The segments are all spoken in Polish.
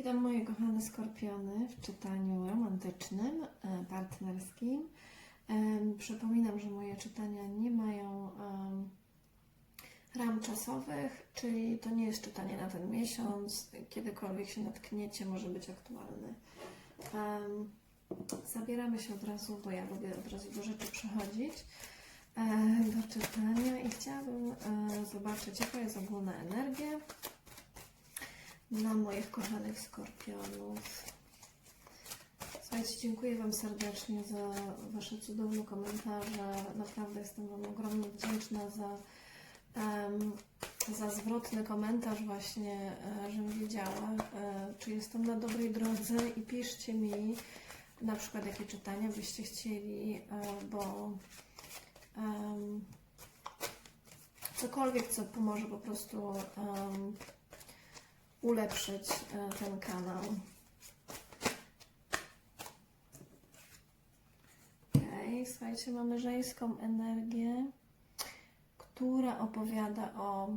Witam moje kochane skorpiony w czytaniu romantycznym, e, partnerskim. Przypominam, że moje czytania nie mają ram czasowych, czyli to nie jest czytanie na ten miesiąc. Kiedykolwiek się natkniecie, może być aktualny. Zabieramy się od razu, bo ja lubię od razu do rzeczy przechodzić, e, do czytania i chciałabym e, zobaczyć, jaka jest ogólna energia dla moich kochanych skorpionów. Słuchajcie, dziękuję Wam serdecznie za Wasze cudowne komentarze. Naprawdę jestem Wam ogromnie wdzięczna za, em, za zwrotny komentarz właśnie, e, żebym wiedziała, e, czy jestem na dobrej drodze i piszcie mi na przykład jakie czytania byście chcieli, e, bo em, cokolwiek, co pomoże po prostu em, ulepszyć e, ten kanał. Okej, słuchajcie, mamy żeńską energię, która opowiada o,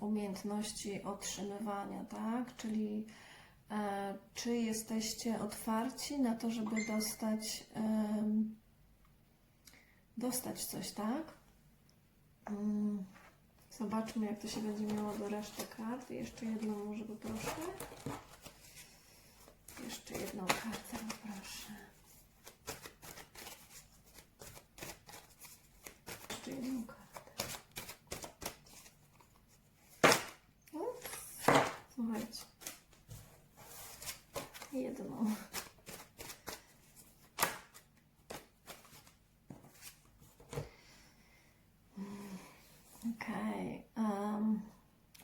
umiejętności otrzymywania, tak? Czyli e, czy jesteście otwarci na to, żeby dostać, dostać coś, tak? Mm. Zobaczmy, jak to się będzie miało do reszty kart. Jeszcze jedną może poproszę. Jeszcze jedną kartę poproszę. Jeszcze jedną kartę. Ups. Słuchajcie. Jedną. Okej. em,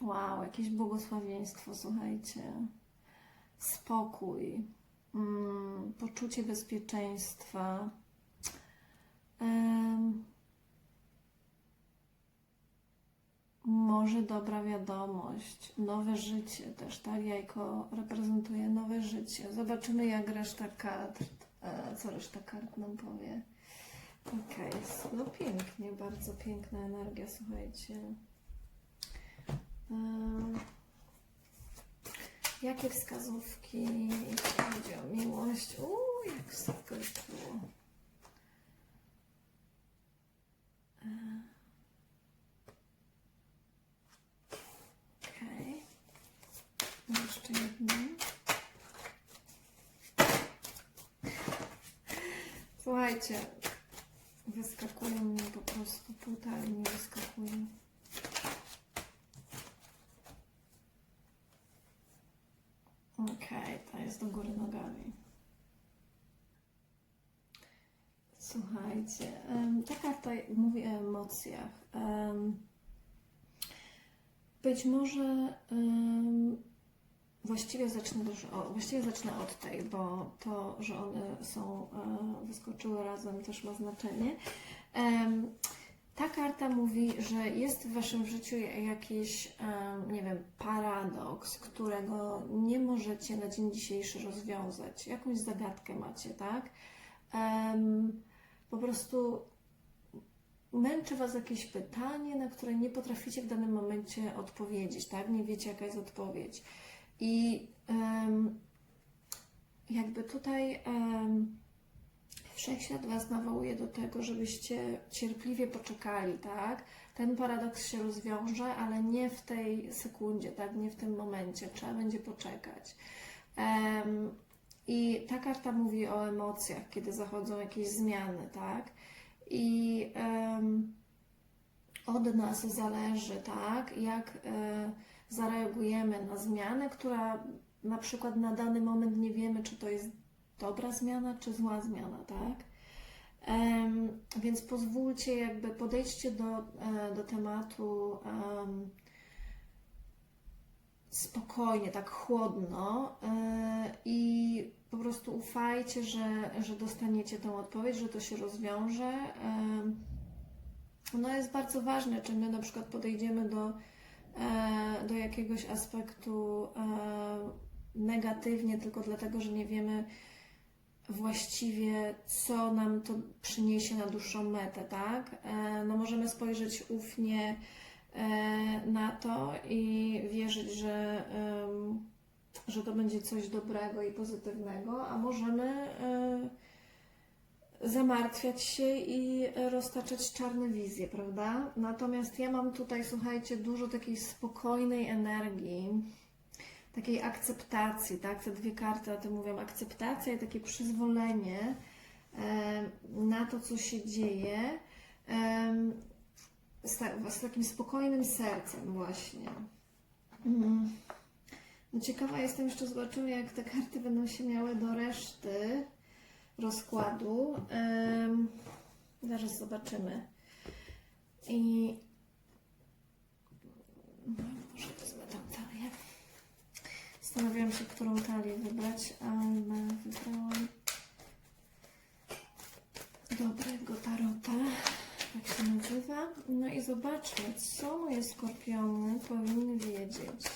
wow, jakieś błogosławieństwo, słuchajcie. Spokój, mm, poczucie bezpieczeństwa. Em, może dobra wiadomość, nowe życie też, tak? Jajko reprezentuje nowe życie. Zobaczymy, jak reszta kart, e, co reszta kart nam powie. Okej, no pięknie, bardzo piękna energia, słuchajcie. Jakie wskazówki, jeśli chodzi o miłość? Uuu, jak super było. Okej. Jeszcze jedno. Słuchajcie, Wyskakują mi po prostu, półtora mi wyskakuje. Okej, to jest do góry nogami. Słuchajcie, ta karta mówi o emocjach. Em, Być może właściwie zacznę, właściwie zacznę od tej, bo to, że one są e, wyskoczyły razem też ma znaczenie. Ta karta mówi, że jest w waszym życiu jakiś, nie wiem, paradoks, którego nie możecie na dzień dzisiejszy rozwiązać. Jakąś zagadkę macie, tak? Po prostu męczy Was jakieś pytanie, na które nie potraficie w danym momencie odpowiedzieć, tak? Nie wiecie, jaka jest odpowiedź. I em, jakby tutaj em, wszechświat Was nawołuje do tego, żebyście cierpliwie poczekali, tak? Ten paradoks się rozwiąże, ale nie w tej sekundzie, tak? Nie w tym momencie. Trzeba będzie poczekać. Em, I ta karta mówi o emocjach, kiedy zachodzą jakieś zmiany, tak? I em, od nas zależy, tak? Jak e, zareagujemy na zmianę, która na przykład na dany moment nie wiemy, czy to jest dobra zmiana, czy zła zmiana, tak? Em, więc pozwólcie, jakby podejdźcie do, e, do tematu em, spokojnie, tak chłodno e, i po prostu ufajcie, że, że dostaniecie tą odpowiedź, że to się rozwiąże. Em, no jest bardzo ważne, czy my na przykład podejdziemy do, do jakiegoś aspektu e, negatywnie, tylko dlatego, że nie wiemy właściwie, co nam to przyniesie na dłuższą metę, tak? E, no możemy spojrzeć ufnie e, na to i wierzyć, że że to będzie coś dobrego i pozytywnego, a możemy e, zamartwiać się i roztaczać czarne wizje, prawda? Natomiast ja mam tutaj, słuchajcie, dużo takiej spokojnej energii, takiej akceptacji, tak? Te dwie karty o tym mówią, akceptacja i takie przyzwolenie na to, co się dzieje, z, ta, z takim spokojnym sercem właśnie. Mm. No ciekawa jestem, jeszcze zobaczymy, jak te karty będą się miały do reszty rozkładu. Zaraz zobaczymy. I no, może wezmę tą talię. Zastanawiałam się, którą talię wybrać, ale wybrałam dobrego tarota, tak się nazywa. No i zobaczmy, co moje skorpiony powinny wiedzieć,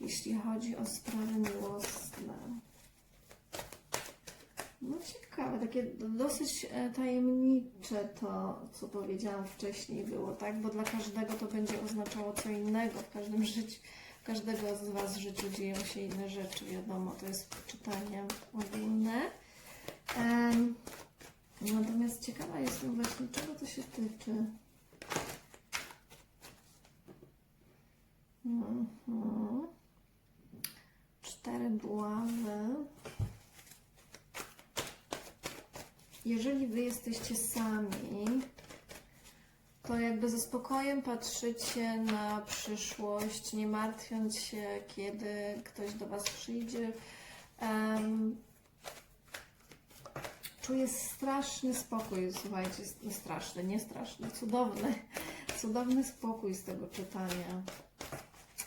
jeśli chodzi o sprawy miłosne. No ciekawe, takie dosyć e, tajemnicze to, co powiedziałam wcześniej było, tak? Bo dla każdego to będzie oznaczało co innego. W każdym życiu, każdego z Was w życiu dzieją się inne rzeczy, wiadomo, to jest czytanie ogólne. Em, natomiast ciekawa jestem właśnie, czego to się tyczy. Mhm. Cztery buławy. Jeżeli Wy jesteście sami, to jakby ze spokojem patrzycie na przyszłość, nie martwiąc się, kiedy ktoś do Was przyjdzie. Um, czuję straszny spokój, słuchajcie, straszny, nie straszny, cudowny, cudowny spokój z tego czytania.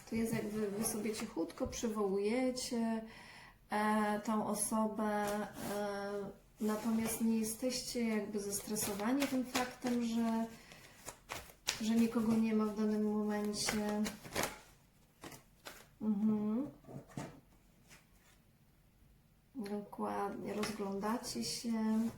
To jest jakby Wy sobie cichutko przywołujecie e, tą osobę, e, Natomiast nie jesteście jakby zestresowani tym faktem, że, że nikogo nie ma w danym momencie. Mhm. Dokładnie, rozglądacie się.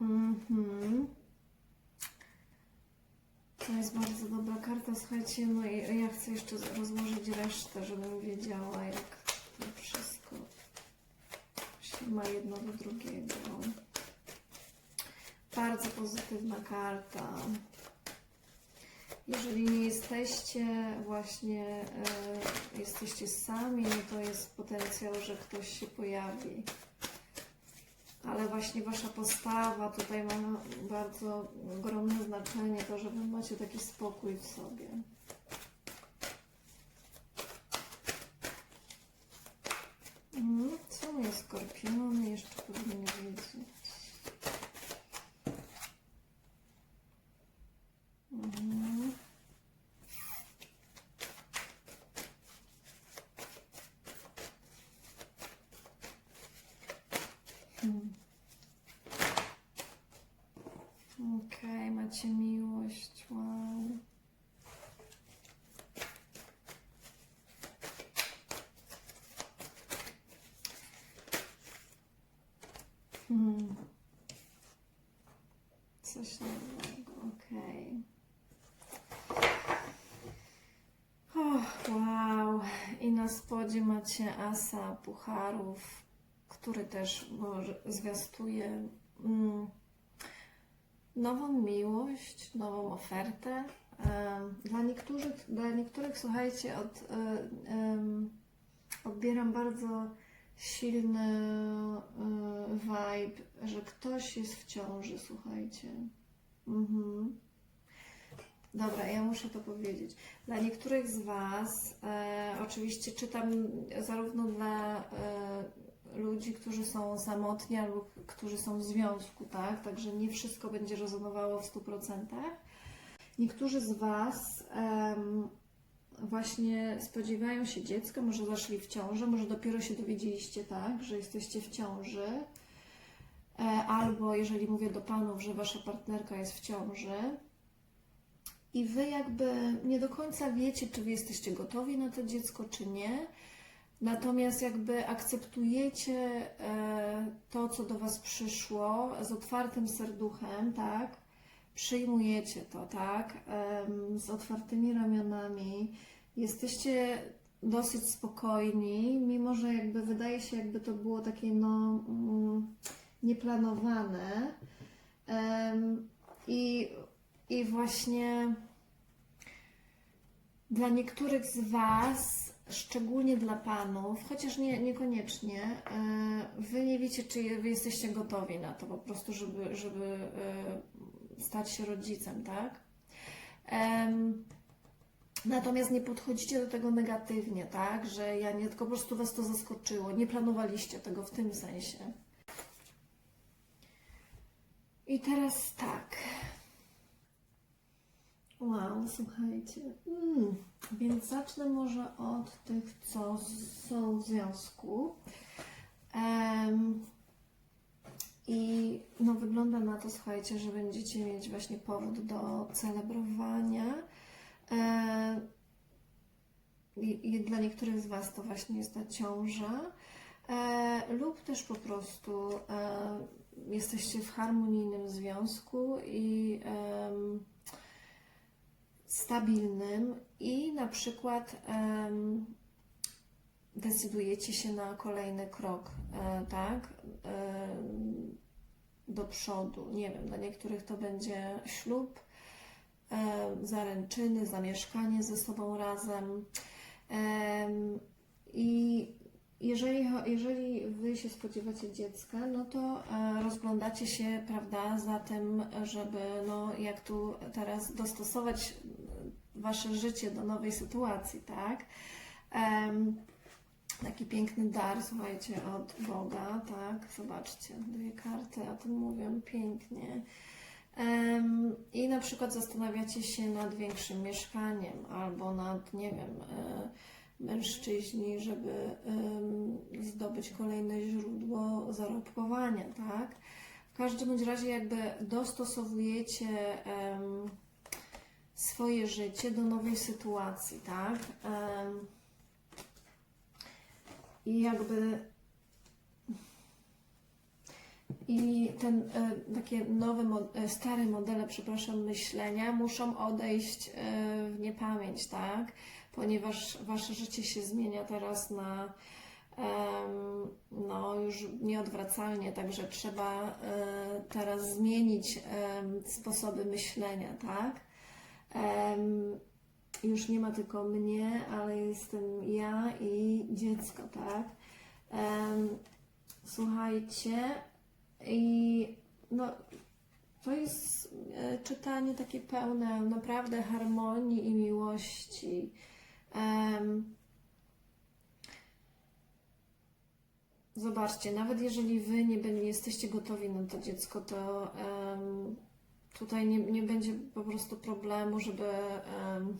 Mhm. To jest bardzo dobra karta, słuchajcie, no i ja chcę jeszcze rozłożyć resztę, żebym wiedziała, jak to wszystko się ma jedno do drugiego. Bardzo pozytywna karta. Jeżeli nie jesteście właśnie, e, jesteście sami, no to jest potencjał, że ktoś się pojawi ale właśnie Wasza postawa tutaj ma bardzo ogromne znaczenie, to, że macie taki spokój w sobie. Mhm, Co moje skorpiony jeszcze powinny wiedzieć? Mhm. Hmm. Okej, macie miłość, wow. Hmm. Coś nowego, okej. Och, wow. I na spodzie macie asa pucharów, który też może zwiastuje mm, nową miłość, nową ofertę. Dla niektórych, dla niektórych słuchajcie, od, em, odbieram bardzo silny e, vibe, że ktoś jest w ciąży, słuchajcie. Mhm. Dobra, ja muszę to powiedzieć. Dla niektórych z Was, e, oczywiście czytam zarówno dla e, ludzi, którzy są samotni albo którzy są w związku, tak? Także nie wszystko będzie rezonowało w 100%. Niektórzy z Was em, właśnie spodziewają się dziecka, może zaszli w ciążę, może dopiero się dowiedzieliście, tak, że jesteście w ciąży. E, albo jeżeli mówię do Panów, że Wasza partnerka jest w ciąży, i wy jakby nie do końca wiecie, czy wy jesteście gotowi na to dziecko, czy nie. Natomiast jakby akceptujecie e, to, co do Was przyszło z otwartym serduchem, tak? Przyjmujecie to, tak? Z otwartymi ramionami. Jesteście dosyć spokojni, mimo że jakby wydaje się, jakby to było takie no mm, nieplanowane. I, I właśnie dla niektórych z Was, szczególnie dla Panów, chociaż nie, niekoniecznie, e, Wy nie wiecie, czy Wy jesteście gotowi na to po prostu, żeby, żeby e, stać się rodzicem, tak? Em, Natomiast nie podchodzicie do tego negatywnie, tak? Że ja nie, tylko po prostu Was to zaskoczyło. Nie planowaliście tego w tym sensie. I teraz tak. Wow, słuchajcie. Mm, więc zacznę może od tych, co są w związku. Em, I no, wygląda na to, słuchajcie, że będziecie mieć właśnie powód do celebrowania. E, i, dla niektórych z Was to właśnie jest ta ciąża, e, lub też po prostu e, jesteście w harmonijnym związku i stabilnym i na przykład decydujecie się na kolejny krok, tak? Do przodu. Nie wiem, dla niektórych to będzie ślub, e, zaręczyny, zamieszkanie ze sobą razem. Em, I jeżeli, jeżeli Wy się spodziewacie dziecka, no to e, rozglądacie się, prawda, za tym, żeby, no, jak tu teraz dostosować e, Wasze życie do nowej sytuacji, tak? Taki piękny dar, słuchajcie, od Boga, tak? Zobaczcie, dwie karty o tym mówią pięknie. Em, I na przykład zastanawiacie się nad większym mieszkaniem albo nad, nie wiem, e, mężczyźni, żeby zdobyć kolejne źródło zarobkowania, tak? W każdym bądź razie jakby dostosowujecie swoje życie do nowej sytuacji, tak? I jakby i ten e, takie nowe, e, stare modele, przepraszam, myślenia muszą odejść e, w niepamięć, tak? Ponieważ wasze życie się zmienia teraz na no już nieodwracalnie, także trzeba teraz zmienić sposoby myślenia, tak? Już nie ma tylko mnie, ale jestem ja i dziecko, tak? Em, słuchajcie, i no, to jest e, czytanie takie pełne naprawdę harmonii i miłości. Em, zobaczcie, nawet jeżeli wy nie, nie jesteście gotowi na to dziecko, to em, tutaj nie, nie będzie po prostu problemu, żeby em,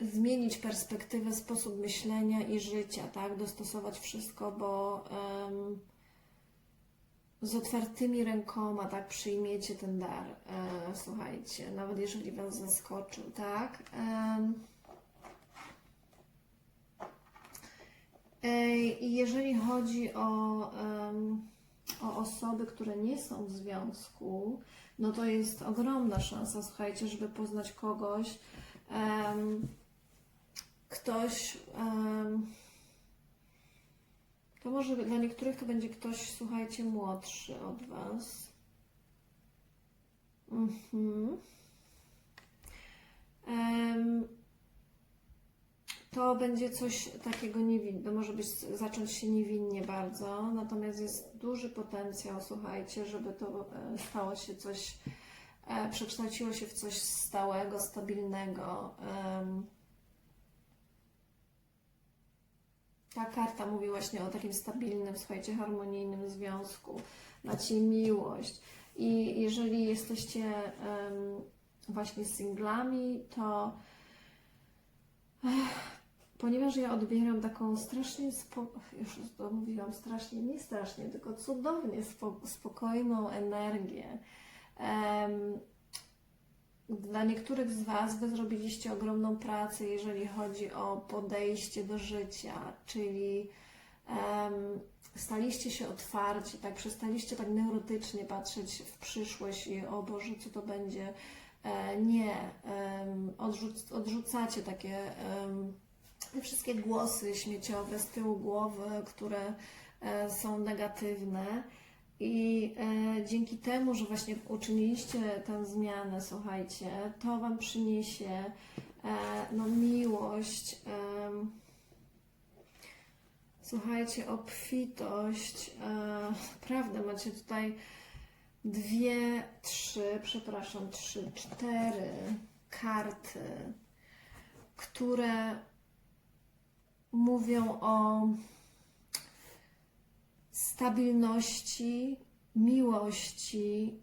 zmienić perspektywę, sposób myślenia i życia, tak? Dostosować wszystko, bo em, z otwartymi rękoma, tak, przyjmiecie ten dar. E, słuchajcie, nawet jeżeli Was zaskoczył, tak? E, jeżeli chodzi o, em, o osoby, które nie są w związku, no to jest ogromna szansa, słuchajcie, żeby poznać kogoś, em, ktoś, em, to może dla niektórych to będzie ktoś, słuchajcie, młodszy od Was. Mhm. Em, to będzie coś takiego niewinnego, może być, zacząć się niewinnie bardzo, natomiast jest duży potencjał, słuchajcie, żeby to e, stało się coś, e, przekształciło się w coś stałego, stabilnego. em. Ta karta mówi właśnie o takim stabilnym, słuchajcie, harmonijnym związku. Macie miłość. I jeżeli jesteście em, właśnie singlami, to ech, ponieważ ja odbieram taką strasznie, już to mówiłam strasznie, nie strasznie, tylko cudownie spo, spokojną energię. Em, dla niektórych z Was Wy zrobiliście ogromną pracę, jeżeli chodzi o podejście do życia, czyli em, staliście się otwarci, tak, przestaliście tak neurotycznie patrzeć w przyszłość i o Boże, co to będzie. E, nie, em, odrzuc, odrzucacie takie em, te wszystkie głosy śmieciowe z tyłu głowy, które e, są negatywne. I e, dzięki temu, że właśnie uczyniliście tę zmianę, słuchajcie, to Wam przyniesie e, no, miłość, em, słuchajcie, obfitość. E, prawda, macie tutaj dwie, trzy, przepraszam, trzy, cztery karty, które mówią o stabilności, miłości,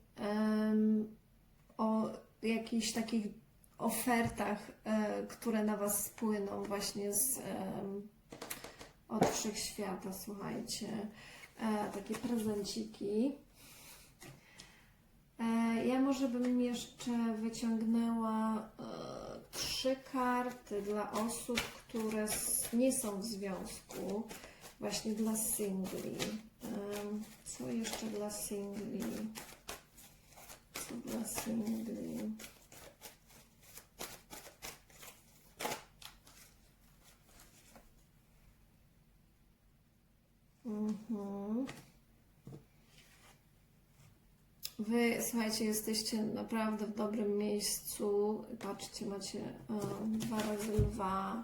o jakichś takich ofertach, e, które na Was spłyną właśnie z, od wszechświata, słuchajcie. E, takie prezenciki. E, ja może bym jeszcze wyciągnęła trzy karty dla osób, które nie są w związku, właśnie dla singli. Co jeszcze dla singli? Co dla singli? Mhm. Wy, słuchajcie, jesteście naprawdę w dobrym miejscu. Patrzcie, macie um, dwa razy lwa.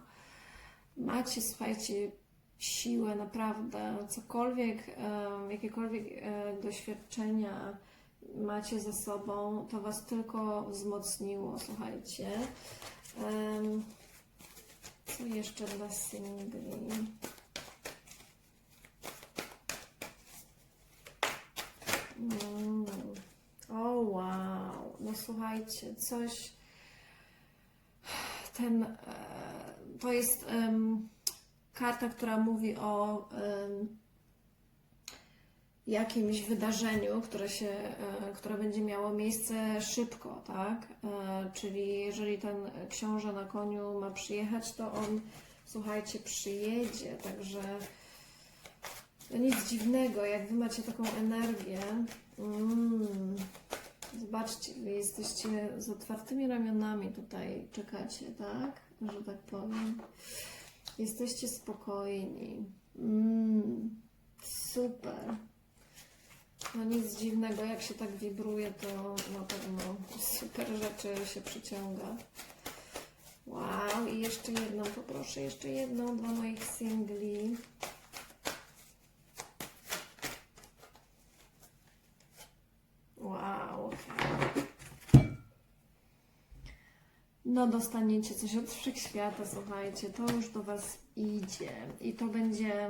Macie, słuchajcie, siłę naprawdę. Cokolwiek, jakiekolwiek e, doświadczenia macie za sobą, to Was tylko wzmocniło, słuchajcie. Co jeszcze dla singli? Mm. O wow, no słuchajcie, coś ten e, to jest em, karta, która mówi o jakimś wydarzeniu, które się, e, które będzie miało miejsce szybko, tak? E, czyli jeżeli ten książę na koniu ma przyjechać, to on, słuchajcie, przyjedzie, także no nic dziwnego, jak wy macie taką energię. Mm. Zobaczcie, wy jesteście z otwartymi ramionami tutaj, czekacie, tak? Że tak powiem. Jesteście spokojni. Mm. Super. No nic dziwnego, jak się tak wibruje, to na pewno super rzeczy się przyciąga. Wow, i jeszcze jedną poproszę, jeszcze jedną dla moich singli. Wow, okej. No dostaniecie coś od wszechświata, słuchajcie, to już do Was idzie i to będzie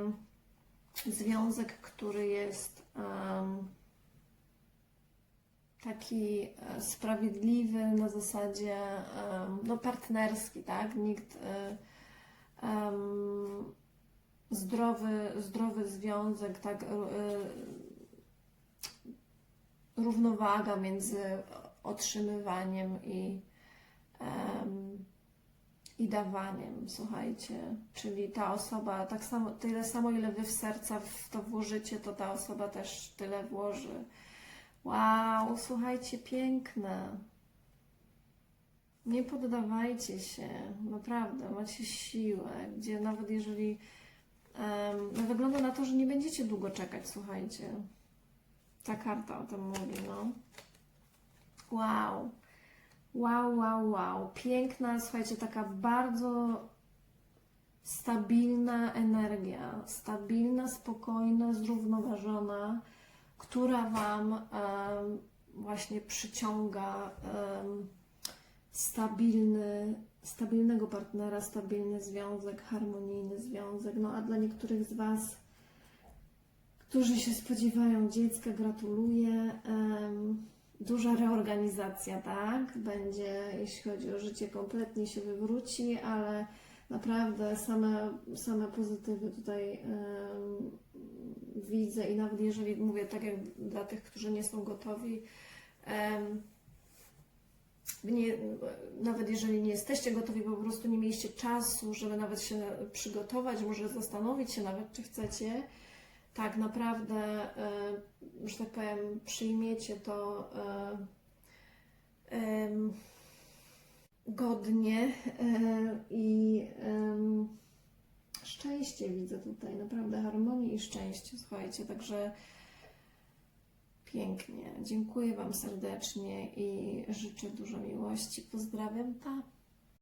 związek, który jest em, taki e, sprawiedliwy na zasadzie em, no partnerski, tak? Nikt em, zdrowy, zdrowy związek, tak? e, równowaga między otrzymywaniem i, em, i dawaniem, słuchajcie. Czyli ta osoba, tak samo, tyle samo, ile wy w serca w to włożycie, to ta osoba też tyle włoży. Wow, słuchajcie, piękne. Nie poddawajcie się, naprawdę, macie siłę, gdzie nawet jeżeli no wygląda na to, że nie będziecie długo czekać, słuchajcie. Ta karta o tym mówi, no. Wow. Wow, wow, wow. Piękna, słuchajcie, taka bardzo stabilna energia. Stabilna, spokojna, zrównoważona, która Wam właśnie przyciąga stabilny, stabilnego partnera, stabilny związek, harmonijny związek. No a dla niektórych z Was którzy się spodziewają dziecka, gratuluję. Duża reorganizacja, tak? Będzie, jeśli chodzi o życie, kompletnie się wywróci, ale naprawdę same, same pozytywy tutaj widzę i nawet jeżeli mówię tak jak dla tych, którzy nie są gotowi, nie, nawet jeżeli nie jesteście gotowi, bo po prostu nie mieliście czasu, żeby nawet się przygotować, może zastanowić się nawet, czy chcecie, tak naprawdę, e, że tak powiem, przyjmiecie to e, godnie e, i szczęście widzę tutaj, naprawdę harmonię i szczęście, słuchajcie, także pięknie. Dziękuję Wam serdecznie i życzę dużo miłości. Pozdrawiam, pa!